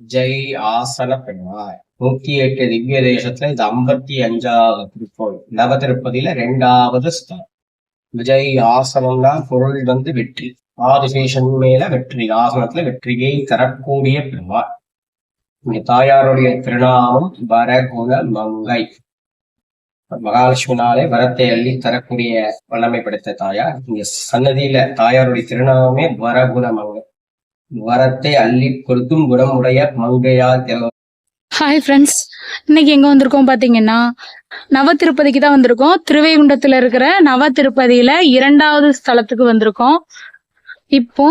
ஜெய் ஆசன பெருமாள் நூத்தி எட்டு திவ்ய தேசத்துல இது ஐம்பத்தி அஞ்சாவது திருக்கோவில். நவ திருப்பதியில ரெண்டாவது ஸ்தலம். விஜய் ஆசனம்னா பொருள் வந்து வெற்றி. ஆதிசேஷன் மேல வெற்றி. ஆசனத்துல வெற்றியை தரக்கூடிய பெருமாள் இங்க தாயாருடைய திருநாமம் வரகுண மங்கை மகாலட்சுமினாலே வரத்தை அள்ளி தரக்கூடிய வல்லமை படைத்த தாயார். இங்க சன்னதியில தாயாருடைய திருநாமமே வரகுண மங்கை வரத்தை அள்ளி கொடுக்கும் குணமுடைய மங்கையா திலகம் ஹாய் ஃப்ரெண்ட்ஸ் இன்னைக்கு எங்க வந்திருக்கோம் பாத்தீங்கன்னா நவ திருப்பதிக்கு தான் வந்திருக்கோம். திருவைகுண்டத்துல இருக்கிற நவ திருப்பதியில இரண்டாவது ஸ்தலத்துக்கு வந்திருக்கோம். இப்போ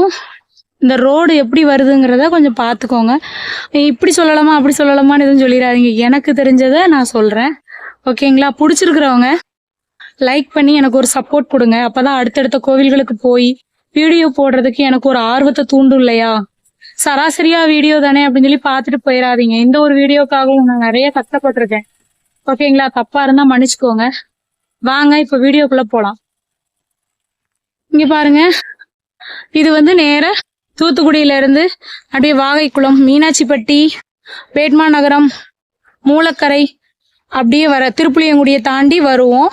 இந்த ரோடு எப்படி வருதுங்கிறத கொஞ்சம் பார்த்துக்கோங்க இப்படி சொல்லலாமா அப்படி சொல்லலாமான்னு எதுவும் சொல்லிடாதீங்க. எனக்கு தெரிஞ்சதை நான் சொல்கிறேன் ஓகேங்களா? பிடிச்சிருக்கிறவங்க லைக் பண்ணி எனக்கு ஒரு சப்போர்ட் கொடுங்க. அப்போ தான் அடுத்தடுத்த கோவில்களுக்கு போய் வீடியோ போடுறதுக்கு எனக்கு ஒரு ஆர்வத்தை தூண்டும் இல்லையா? சராசரியா வீடியோ தானே அப்படின்னு சொல்லி பார்த்துட்டு போயிடாதீங்க இந்த ஒரு வீடியோக்காகவும் நான் நிறைய கஷ்டப்பட்டிருக்கேன். ஓகேங்களா? தப்பா இருந்தா மன்னிச்சுக்கோங்க. வாங்க இப்ப வீடியோக்குள்ள போலாம். இங்க பாருங்க. இது வந்து நேர தூத்துக்குடியில இருந்து அப்படியே வாகைக்குளம் மீனாட்சிப்பட்டி வேட்மா நகரம் மூலக்கரை அப்படியே வர திருப்புளியங்குடியை தாண்டி வருவோம்.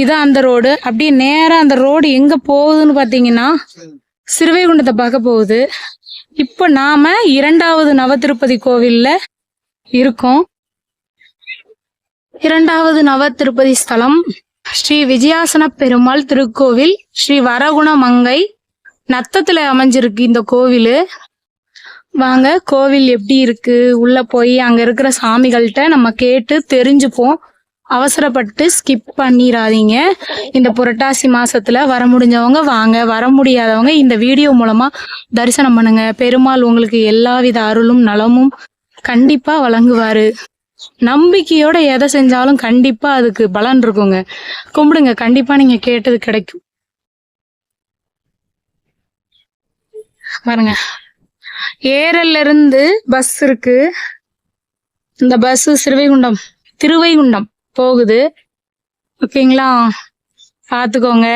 இதான் அந்த ரோடு. அப்படியே நேராக அந்த ரோடு எங்க போகுதுன்னு பாத்தீங்கன்னா சிறுவைகுண்டத்தை பார்க்க போகுது. இப்போ நாம இரண்டாவது நவ திருப்பதி கோவில்ல இருக்கோம். இரண்டாவது நவ திருப்பதி ஸ்தலம் ஸ்ரீ விஜயாசன பெருமாள் திருக்கோவில் ஸ்ரீ வரகுண மங்கை நத்தத்துல அமைஞ்சிருக்கு இந்த கோவில். வாங்க கோவில் எப்படி இருக்கு? உள்ள போய் அங்க இருக்கிற சாமிகள்கிட்ட நம்ம கேட்டு தெரிஞ்சுப்போம். அவசரப்பட்டு ஸ்கிப் பண்ணிடாதீங்க இந்த புரட்டாசி மாசத்துல வர முடிஞ்சவங்க வாங்க வர முடியாதவங்க இந்த வீடியோ மூலமா தரிசனம் பண்ணுங்க. பெருமாள் உங்களுக்கு எல்லாவித அருளும் நலமும் கண்டிப்பா வழங்குவாரு. நம்பிக்கையோட எதை செஞ்சாலும் கண்டிப்பா அதுக்கு பலன் இருக்குங்க. கும்பிடுங்க கண்டிப்பா நீங்க கேட்டது கிடைக்கும். பாருங்க. ஏரல்ல இருந்து பஸ் இருக்கு. இந்த பஸ் சிறுவைகுண்டம் திருவைகுண்டம். போகுது. ஓகேங்களா? பார்த்துக்கோங்க.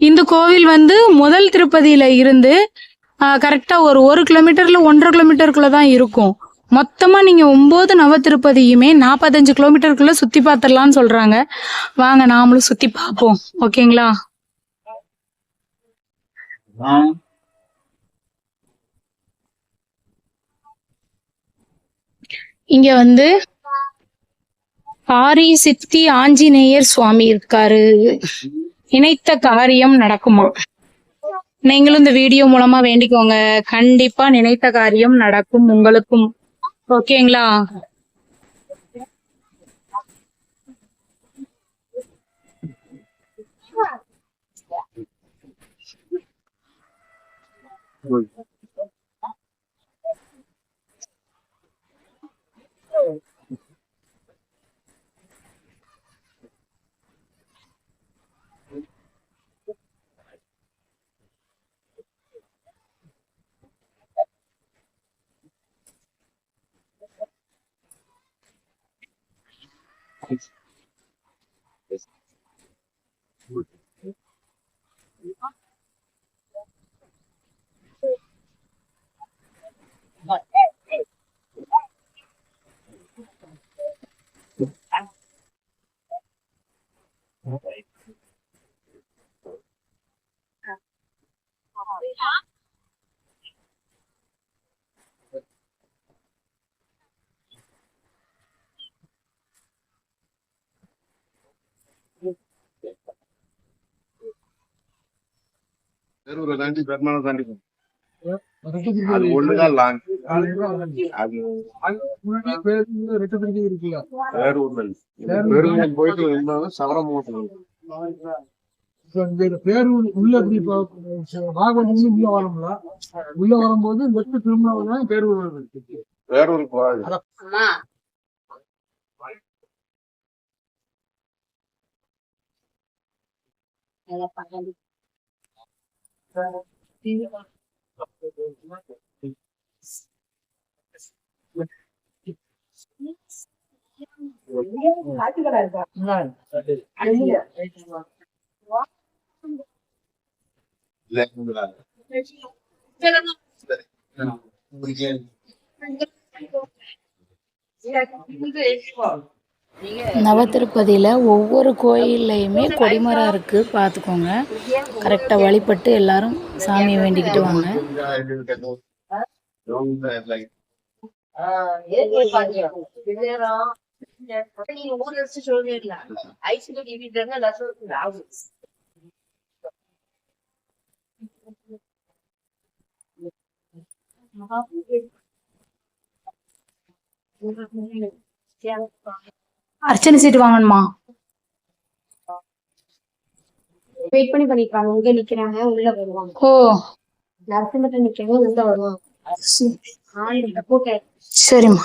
இந்த கோவில் வந்து முதல் திருப்பதியில இருந்து கரெக்டா ஒரு ஒரு கிலோமீட்டர்ல ஒன்றரை கிலோமீட்டருக்குள்ள தான் இருக்கும். மொத்தமா நீங்க ஒன்பது நவ திருப்பதியுமே நாற்பத்தஞ்சு கிலோமீட்டருக்குள்ள சுத்தி பார்த்துடலாம்னு சொல்றாங்க. வாங்க நாமளும் சுத்தி பார்ப்போம். ஓகேங்களா? இங்க வந்து ஆரி சித்தி ஆஞ்சநேயர் சுவாமி இருக்காரு. நினைத்த காரியம் நடக்குமா? நீங்களும் இந்த வீடியோ மூலமா வேண்டிக்கோங்க. கண்டிப்பா நினைத்த காரியம் நடக்கும் உங்களுக்கும். ஓகேங்களா? office. Yes. Okay. தாண்டி பெருமாளை தாண்டி. அது ஒண்ணுதான் லாங் போயிட்டு பேரூர் உள்ள எப்படி இப்போ வாகனம் உள்ள வரோம்ல உள்ள வரும்போது பேரூர் பேரூருக்கு போகாது Yeah, I can do this. நவத்திருப்பதியில ஒவ்வொரு கோயில்லையுமே கொடிமரம் இருக்கு பார்த்துக்கோங்க கரெக்டாக வழிபட்டு எல்லாரும் சாமியை வேண்டிக்கிட்டு வாங்க. அர்ச்சனை சீட்டு வாங்கணுமா? வெயிட் பண்ணி பண்ணிருக்காங்க இங்க நிக்கிறாங்க உள்ள வருவாங்க. ஓ. நரசிம்மட்ட நிக்கிறாங்க உள்ள வருவாங்க. சரிம்மா.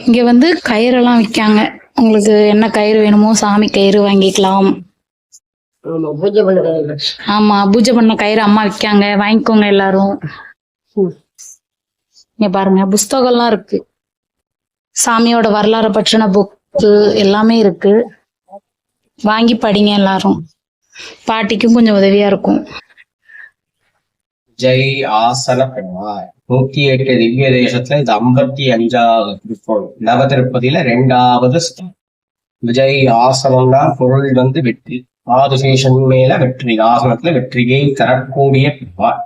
இங்க வந்து கயிறெல்லாம் விற்காங்க உங்களுக்கு என்ன கயிறு வேணுமோ சாமி கயிறு வாங்கிக்கலாம். ஆமா பூஜை பண்ண கயிறு அம்மா விற்காங்க வாங்கிக்கோங்க எல்லாரும். இங்க பாருங்க புஸ்தகம்லாம் இருக்கு. சாமியோட வரலாறு பற்றின புக்கு எல்லாமே இருக்கு. வாங்கி படிங்க எல்லாரும். பாட்டிக்கும் கொஞ்சம் உதவியா இருக்கும். ஜெய் ஆசல பெண்வாய் நூத்தி எட்டு திவ்ய தேசத்துல இது ஐம்பத்தி அஞ்சாவது திருக்கோள் நவ திருப்பதியில ரெண்டாவது விஜய் ஆசனம்னா பொருள் வந்து வெற்றி. ஆதிசேஷன் மேல வெற்றி ஆசனத்துல வெற்றியை தரக்கூடிய பெருமாள்.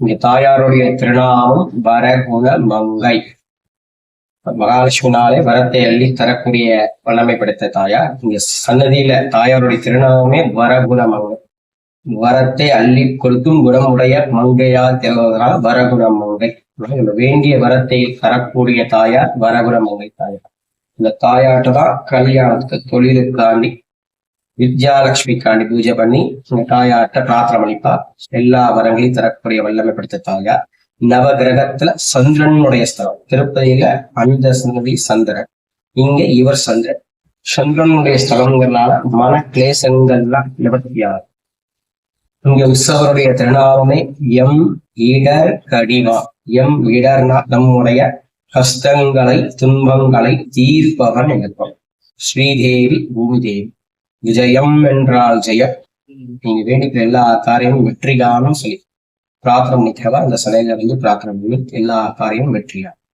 இங்க தாயாருடைய திருநாமம் வரகுண மங்கை. மகாலட்சுமினாலே வரத்தை அள்ளி தரக்கூடிய வல்லமை படைத்த தாயார். இங்க சன்னதியில தாயாருடைய திருநாமமே வரகுண மங்கை. வரத்தை அள்ளி கொடுக்கும் குணமுடைய மங்கையா திகழ்வதனால வரகுண மங்கை. வேண்டிய வரத்தை தரக்கூடிய தாயார் வரகுண மங்கை தாயார். இந்த தாயாட்டதான் கல்யாணத்துக்கு தொழிலுக்காண்டி வித்யாலட்சுமிக்காண்டி பூஜை பண்ணி இந்த தாயாட்ட பிரார்த்தனை பண்ணிப்பா. எல்லா வரங்களையும் தரக்கூடிய வல்லமை படுத்த தாயார். நவ கிரகத்துல சந்திரனுடைய ஸ்தலம். திருப்பதியில அந்த சந்ததி சந்திரன். இங்க இவர் சந்திரன். சந்திரனுடைய ஸ்தலங்கிறதுனால மன கிளேசங்கள்லாம் நிவர்த்தியாகும். இங்க உற்சவருடைய திருநாமமே எம் இடர் கடிவா. எம் இடர்னா நம்முடைய கஷ்டங்களை துன்பங்களை தீர்ப்பவன் என்போம். ஸ்ரீதேவி பூமிதேவி. விஜயம் என்றால் ஜெயம். நீங்க வேண்டிக்கிற எல்லா காரியமும் வெற்றிகானும் சொல்லி. பிரார்த்தனை பண்ணிக்கிறவா அந்த சிலையில இருந்து பிரார்த்தனை பண்ணி எல்லா காரியமும் வெற்றியாகும்.